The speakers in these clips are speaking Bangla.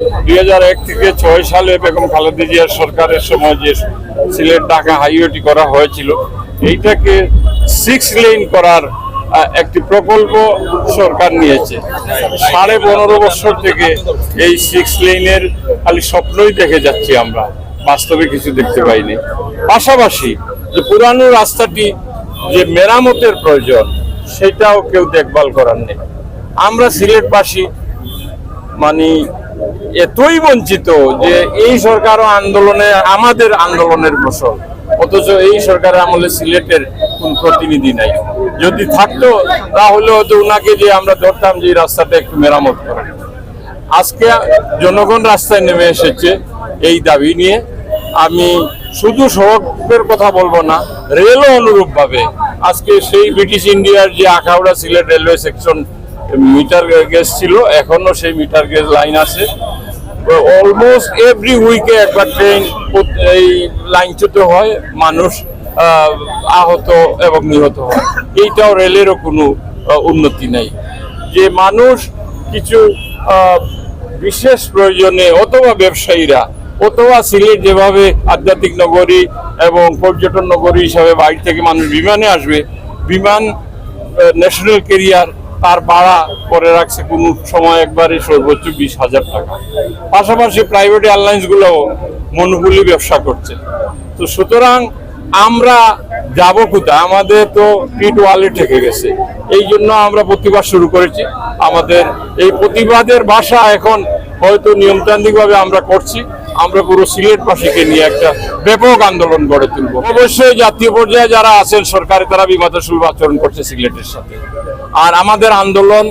দুই হাজার এক থেকে ছয় সালে বেগম খালেদা জিয়ার সরকারের সময় যে সিলেট ঢাকা হাইওয়েটি করা হয়েছিল, এইটাকে সিক্স লেন করার একটি প্রকল্প সরকার নিয়েছে। সাড়ে পনেরো বছর থেকে এই সিক্স লেনের খালি স্বপ্নই দেখে যাচ্ছি আমরা। বাস্তবে কিছু দেখতে পাইনি। পাশাপাশি যে পুরানো রাস্তাটি যে মেরামতের প্রয়োজন, সেটাও কেউ দেখভাল করার নেই। আমরা সিলেটবাসী মানে এতই বঞ্চিত যে এই সরকারও আন্দোলনে, আমাদের আন্দোলনের ফসল। অথচ এই সরকারের আমলে সিলেটের কোন প্রতিনিধি নাই। যদি থাকতো, তাহলে হয়তো ওনাকে যে আমরা ধরতাম যে রাস্তাটা একটু মেরামত করে আজকে জনগণ রাস্তায় নেমে এসেছে এই দাবি নিয়ে। আমি শুধু সড়কের কথা বলব না, রেলও অনুরূপ ভাবে আজকে সেই ব্রিটিশ ইন্ডিয়ার যে Akhaura Sylhet railway section metre gauge ছিল এখনও সেই মিটার গেজ লাইন আছে। অলমোস্ট এভরি উইকে একবার ট্রেন এই লাইনচ্যুত হয়, মানুষ আহত এবং নিহত হয়। এইটাও রেলেরও কোনো উন্নতি নেই। যে মানুষ কিছু বিশেষ প্রয়োজনে অথবা ব্যবসায়ীরা, অথবা সিলেট যেভাবে আধ্যাত্মিক নগরী এবং পর্যটন নগরী হিসাবে বাইরে থেকে মানুষ বিমানে আসবে, বিমান ন্যাশনাল কেরিয়ার তার ভাড়া করে রাখছে কোন সময় একবারে সর্বোচ্চ বিশ হাজার টাকা। পাশাপাশি প্রাইভেট এয়ারলাইন্সগুলো মনোগুলি ব্যবসা করছে। তো সুতরাং আমরা যাব কোথায়? আমাদের তো পিট ওয়ালে ঠেকে গেছে। এই জন্য আমরা প্রতিবাদ শুরু করেছি। আমাদের এই প্রতিবাদের ভাষা এখন হয়তো নিয়মতান্ত্রিকভাবে আমরা করছি। আমরা পুরো সিলেটবাসীকে নিয়ে একটা ব্যাপক আন্দোলন গড়ে তুলব। অবশ্যই জাতীয় পর্যায়ে যারা আছেন, সরকারে তারা বিমাত শুল্ক আচরণ করছে সিলেটের সাথে। আর আমাদের আন্দোলন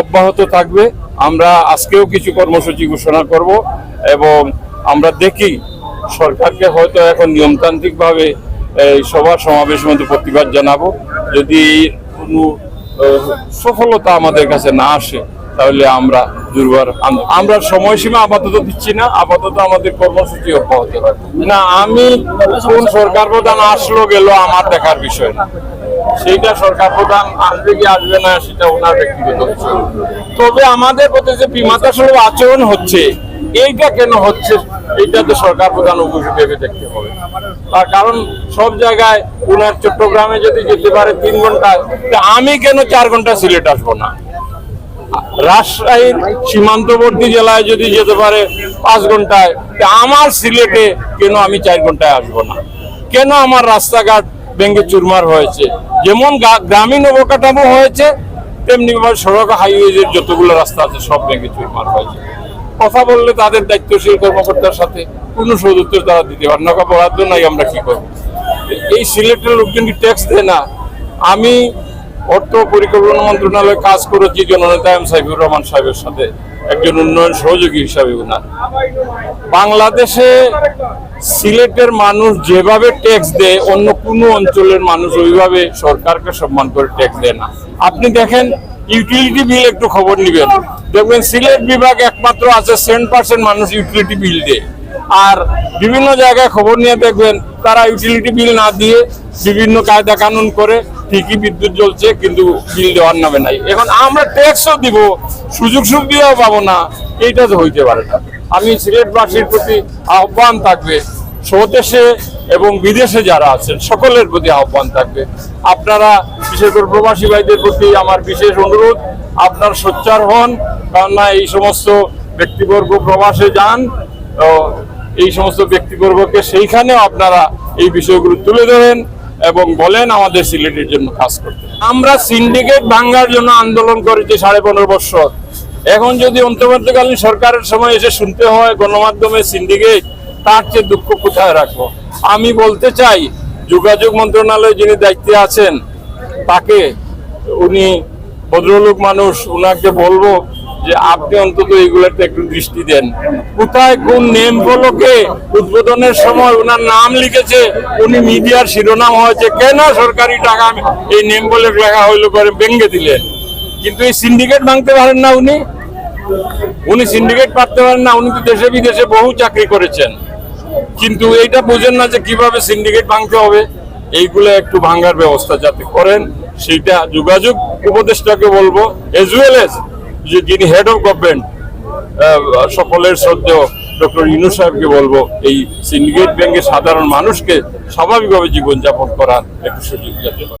অব্যাহত থাকবে। আমরা আজকেও কিছু কর্মসূচি ঘোষণা করব এবং আমরা দেখি সরকারকে হয়তো এখন নিয়মতান্ত্রিকভাবে এই সবার সমাবেশের মধ্যে প্রতিবাদ জানাব। যদি কোনো সফলতা আমাদের কাছে না আসে তাহলে আমরা দুর্বার আমরা সময়সীমা আপাতত দিচ্ছি না আপাতত আমাদের কর্মসূচি অব্যাহত না আমি কোন সরকার প্রধান আসলো গেল আমার দেখার বিষয় না। সেইটা সরকার প্রধান আসবে কি আসবে না সেটা ওনার ব্যক্তিগত বিষয় তবে আমাদের প্রতি যে বিমাতা সুলভ আচরণ হচ্ছে এইটা কেন হচ্ছে এইটা তো সরকার প্রধান ভেবে দেখতে হবে। তার কারণ সব জায়গায় ওনার চট্টগ্রামে যদি যেতে পারে তিন ঘন্টায় তা আমি কেন চার ঘণ্টা সিলেট আসব না? রাজশাহীর সীমান্তবর্তী জেলায় যদি যেতে পারে পাঁচ ঘন্টায় আমার সিলেটে কেন আমি চার ঘন্টায় আসব না? কেন আমার রাস্তাঘাট ভেঙে চুরমার হয়েছে? যেমন গ্রামীণ অবকাঠামো হয়েছে তেমনি সড়ক, হাইওয়েজের যতগুলো রাস্তা আছে সব ভেঙে চুরমার হয়েছে। কথা বললে তাদের দায়িত্বশীল কর্মকর্তার সাথে কোনো সদুত্তর তারা দিতে পারে না। বরাদ্দ নাই, আমরা কি করব? এই সিলেটের লোকজন কি ট্যাক্স দেয় না? আমি অর্থ পরিকল্পনা মন্ত্রণালয়ে কাজ করেছি জননেতা এম সাইফুর রহমান সাহেবের সাথে একজন উন্নয়ন সহযোগী হিসাবে উনার। বাংলাদেশে সিলেটের মানুষ যেভাবে ট্যাক্স দেয়, অন্য কোনো অঞ্চলের মানুষ ওইভাবে সরকারকে সম্মান করে ট্যাক্স দেয় না। আপনি দেখেন ইউটিলিটি বিল একটু খবর নিবেন। দেখবেন সিলেট বিভাগ একমাত্র আছে সেভেন পার্সেন্ট মানুষ ইউটিলিটি বিল দেয়। আর বিভিন্ন জায়গায় খবর নিয়ে দেখবেন তারা ইউটিলিটি বিল না দিয়ে বিভিন্ন কায়দা কানুন করে ঠিকই বিদ্যুৎ জ্বলছে, কিন্তু বিল দেওয়ার নামে নাই। এখন আমরা ট্যাক্সও দিব সুযোগ সুবিধাও পাবো না, এইটা তো হইতে পারে না। আমি সিলেটবাসীর প্রতি আহ্বান থাকবে, স্বদেশে এবং বিদেশে যারা আছেন, সকলের প্রতি আহ্বান থাকবে। আপনারা, বিশেষ করে প্রবাসী ভাইদের প্রতি আমার বিশেষ অনুরোধ, আপনার সোচ্চার হন কারণ না এই সমস্ত ব্যক্তিবর্গ প্রবাসে যান এই সমস্ত ব্যক্তিবর্গকে সেইখানেও আপনারা এই বিষয়গুলো তুলে ধরেন এবং বলেন আমাদের সিলেটের জন্য কাজ করতে। আমরা সিন্ডিকেট ভাঙ্গার জন্য আন্দোলন করেছি সাড়ে পনেরো বছর। এখন যদি অন্তর্বর্তীকালীন সরকারের সময় এসে শুনতে হয় গণমাধ্যমে সিন্ডিকেট, তার চেয়ে দুঃখ কোথায় রাখব? আমি বলতে চাই, যোগাযোগ মন্ত্রণালয়ে যিনি দায়িত্বে আছেন, তাকে, উনি ভদ্রলোক মানুষ, উনাকে বলব যে আপনি অন্তত এগুলোতে একটু দৃষ্টি দেন। কোথায় কোন নেম ফলকে উদ্বোধনের সময় ওনার নাম লিখেছে, উনি মিডিয়ার শিরোনাম হয়েছে, কেন সরকারি টাকা এই নেম বলে লেখা হইল করে ভেঙে দিলেন? কিন্তু এই সিন্ডিকেট ভাঙতে পারেন না উনি। উনি সিন্ডিকেট পারতে পারেন না, উনি তো দেশে বিদেশে বহু চাকরি করেছেন। কিন্তু এইটা বোঝেন না যে কীভাবে সিন্ডিকেট ভাঙতে হবে। এইগুলো একটু ভাঙার ব্যবস্থা যাতে করেন, সেইটা যোগাযোগ উপদেষ্টাকে বলব এজ ওয়েল এজ যিনি হেড অফ গভর্নমেন্ট সকলের শ্রদ্ধেয় ডক্টর ইনু সাহেবকে বলব, এই সিন্ডিকেট ব্যাংকে সাধারণ মানুষকে স্বাভাবিকভাবে জীবনযাপন করার একটু সুযোগ যাতে।